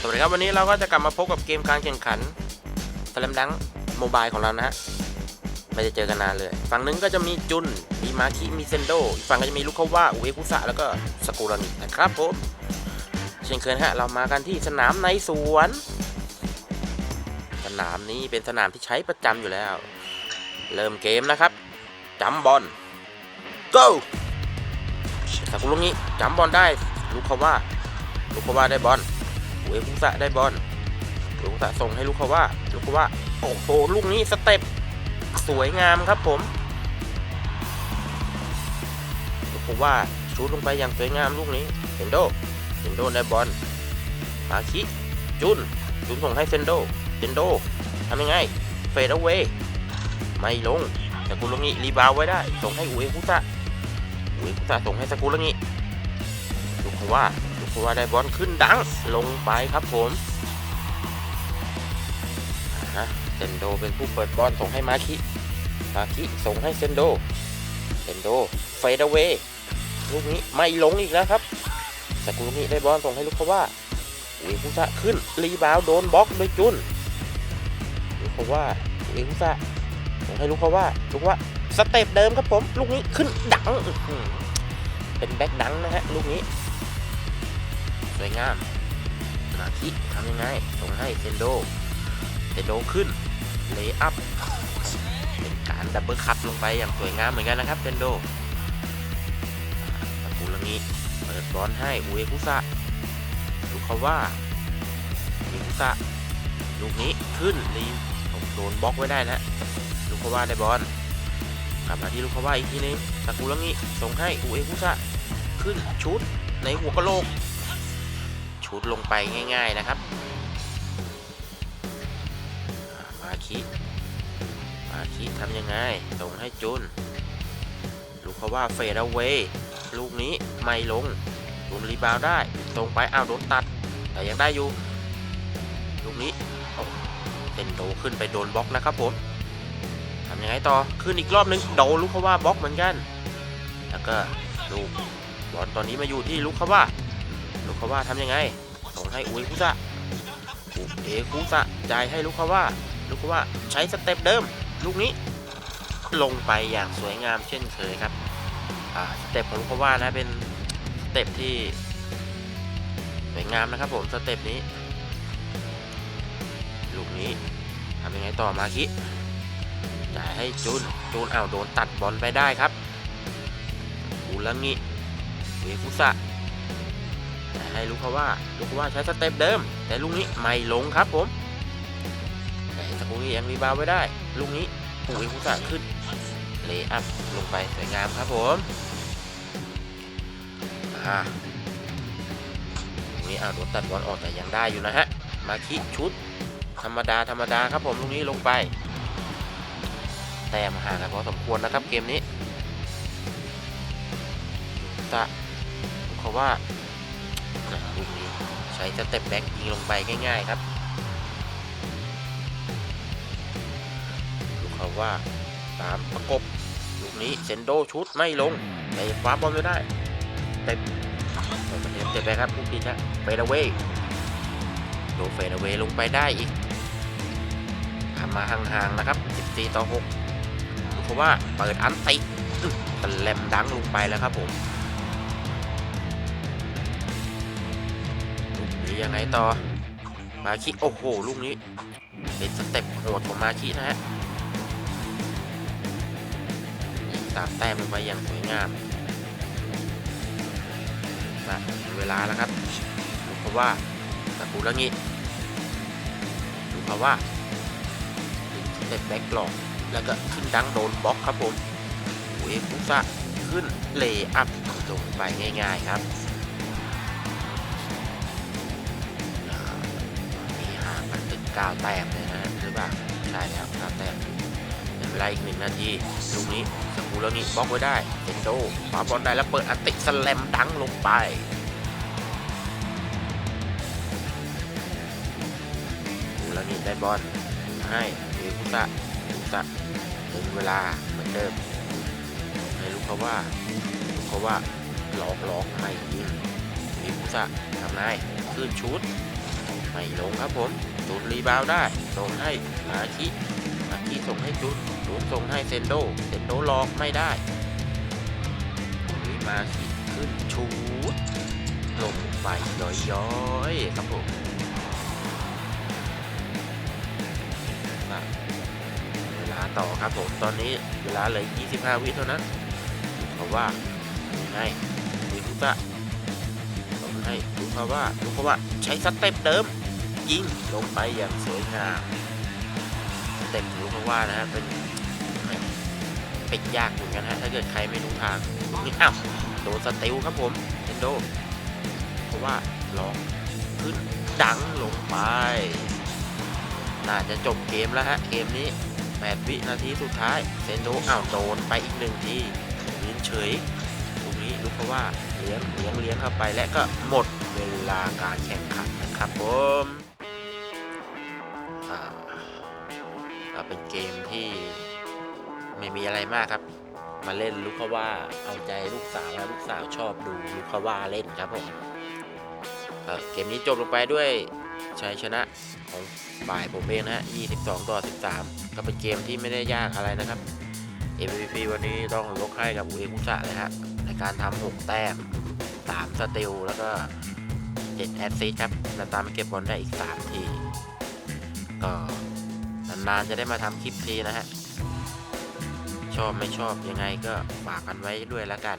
สวัสดีครับวันนี้เราก็จะกลับมาพบกับเกมการแข่งขันสแลมดังโมบายของเรานะฮะไม่ได้เจอกันนานเลย ฝั่งหนึงก็จะมีจุน มีมาคิมีเซนโดอีกฝั่งก็จะมีลูกเขาว่าอุเอคุสะแล้วก็สกุรานินะครับผมเช่นเคยนฮะเรามากันที่สนามในสวน สนามนี้เป็นสนามที่ใช้ประจำอยู่แล้ว เริ่มเกมนะครับจำบอล go สกุลงนี้จำบอลได้ลูกเขาว่าลูกเขาว่าได้บอล อุเอคุสะได้บอลอุเอคุสะส่งให้ลูกเขาว่าลูกเขาว่าโอ้โหลูกนี้สเต็ปสวยงามครับผมลูกเขาว่าชูดลงไปอย่างสวยงามลูกนี้เซนโดเซนโดได้บอลมาคิจุนจุนส่งให้เซนโดเซนโดทำยังไงเฟดเอาไว้ไม่ลงสกุลงิรีบาวไว้ได้ ส่งให้อุเอคุสะอุเอคุสะส่งให้สกุลงิ ลูกเขาว่าลูกเขาว่าได้บอลขึ้นดังลงไปครับผมฮะเซนโดเป็นผู้เปิดบอลส่งให้มาคิมาคิส่งให้เซนโดเซนโดเฟดเอาไว้ลูกนี้ไม่ลงอีกแล้วครับสกุลงิได้บอลส่งให้ลูกเขาว่าอุเอคุสะขึ้นรีบาวด์โดนบล็อกโดยจุนลูกเขาว่าอุเอคุสะผมให้ลูกเขาว่าลูกว่าสเต็ปเดิมครับผมลูกนี้ขึ้นดัง เป็นแบ็คดังนะฮะลูกนี้ สวยงามนาคิทำยังไงส่งให้เซนโดเซนโดขึ้นเลย์อัพเป็นการดับเบิลคัตลงไปอย่างสวยงามเหมือนกันนะครับเซนโดตะกูลังนี้เปิดบอลให้อุเอคุสะลูกเขาว่าลิงซะลูกนี้ขึ้นรีโดนบล็อกไว้ได้นะลูกเขาว่าได้บอล กลับมาที่ลูกเขาว่าอีกทีนึงตะกูลังนี้ส่งให้อุเอคุซะขึ้นชุดในหัวกะโหลก ชุดลงไปง่าย ๆนะครับอ่ามาคิมาคิทำยังไง ส่งให้จุน ลูกเขาว่าเฟดเอาไว้ลูกนี้ไม่ลงจุนรีบาวได้ ตรงไปอ้าวโดนตัด แต่ยังได้อยู่ ลูกนี้โอ้เซนโดขึ้นไปโดนบล็อกนะครับผมำยังไงต่อขึ้นอีกรอบนึงโดนลูกเขาว่าบล็อกเหมือนกัน แล้วก็ลูกบอลตอนนี้มาอยู่ที่ลูกเขาว่า ลูกเขาว่าทำยังไงส่งให้อุยคุสะอุเอคุสะจ่ายให้ลูกเขาว่า ลูกเขาว่าใช้สเต็ปเดิม ลูกนี้ ลงไปอย่างสวยงามเช่นเคยครับอ่าสเต็ปของลูกเขาว่านะเป็นสเต็ปที่สวยงามนะครับผมสเต็ปนี้ ลูกนี้ทำยังไงต่อมาคิ จ่ายให้จูนจูนอ้าวโดนตัดบอลไปได้ครับอุลังงิเวฟุสะจ่ายให้ลูกเขาว่าลูกเขาว่าใช้สเต็ปเดิม แต่ลูกนี้ไม่ลงครับผมแต่สกุลียังรีบาวไว้ได้ ลูกนี้อุเวฟุสะขึ้นเลย์อัพลงไปสวยงามครับผมอ่าตรงนี้อ้าวโดนตัดบอลออกแต่ยังได้อยู่นะฮะ มาคิชุด ธรรมดาธรรมดาครับผมลูกนี้ลงไป ต้มห่างกันพอสมควรนะครับเกมนี้ตะเขาว่าลูกนี้ใช้สเต็ปแบ็กยิงลงไปง่าย ๆ ครับลูกเขาว่าตามประกบลูกนี้เซนโดชุดไม่ลงแต่ฟ้าบอลไม่ได้แต่เจ็บไปครับผู้พิชะเฟดเวย์โดเฟดเวย์ลงไปได้อีกทำมาห่างๆนะครับ 14 ต่อ 6 เพราะว่าเปิดอันติตะแลมดังลงไปแล้วครับผมลูกนี้ยังไงต่อ มาคิโอ้โห ลูกนี้เป็นสเต็ปโหดของมาคินะฮะยิงตามแต้มลงไปอย่างสวยงามมาเวลาแล้วครับดูเขาว่าตะกูแล้วงี้ดูเขาว่าสเต็ปแบ็กหลอก แล้วก็ขึ้นดังโดนบล็อกครับผมโอ้ยฟุซะขึ้นเลย์อัพลงไปง่ายๆครับมีห่างกันถึง9แต้มเลยนะหรือเปล่าใช่แล้ว9แต้มเวลาอีกหนึ่งนาทีลูกนี้สกูแล้วนี้บล็อกไว้ได้เซนโดขวาบอลได้แล้วเปิดอัติสแลมดังลงไปแล้วนี่ได้บอลให้เอคุสะ คุสะถึงเวลาเหมือนเดิมให้ลูกเขาว่าลูกเขาว่าหลอกหลอกไม่ยิงเอคุสะทำนายขึ้นชุด ไม่ลงครับผมจูนรีบาวได้ ส่งให้มาคิมาคิส่งให้จูนจูนส่งให้เซนโด เซนโดหลอกไม่ได้นี้มาคิขึ้นชูดลงไปย้อยๆครับผม ต่อครับผม ตอนนี้เวลาเหลือ 25 วิเท่านั้นเพราว่ายังไงดูทุกะต้องให้ดูเพราะว่าดูเพราะว่าใช้สเต็ปเดิม ยิงลงไปอย่างสวยงามสเต็ปรู้เพราะว่านะฮะเป็นเป็นยากเหมือนกันฮะถ้าเกิดใครไม่รู้ทางตรงนี้อ้าวโดนสติลครับผมเอนโดเพราะว่าลองขึ้นดังลงไป น่าจะจบเกมแล้วฮะ เกมนี้ 8 วินาทีสุดท้ายเซนโดอ้าวโดนไปอีกหนึ่งทียืนเฉยตรงนี้รู้เพราะว่าเลี้ยงเลี้ยงเลี้ยงเข้าไปและก็หมดเวลาการแข่งขันนะครับผมก็เป็นเกมที่ไม่มีอะไรมากครับ มาเล่นลูกเขาว่าเอาใจลูกสาวและลูกสาวชอบดูลูกเขาว่าเล่นครับผมเกมนี้จบลงไปด้วย ชัยชนะของฝ่ายผมเองนะฮะ 22 ต่อ 13 ก็เป็นเกมที่ไม่ได้ยากอะไรนะครับ MVP วันนี้ต้องยกให้กับอุเอกุสะเลยฮะในการทำ6แต้ม 3 สติล แล้วก็7แอสซิสต์ครับและตามเก็บบอลได้อีก 3 ที ก็นานๆจะได้มาทำคลิปทีนะฮะ ชอบไม่ชอบยังไงก็ฝากกันไว้ด้วยแล้วกัน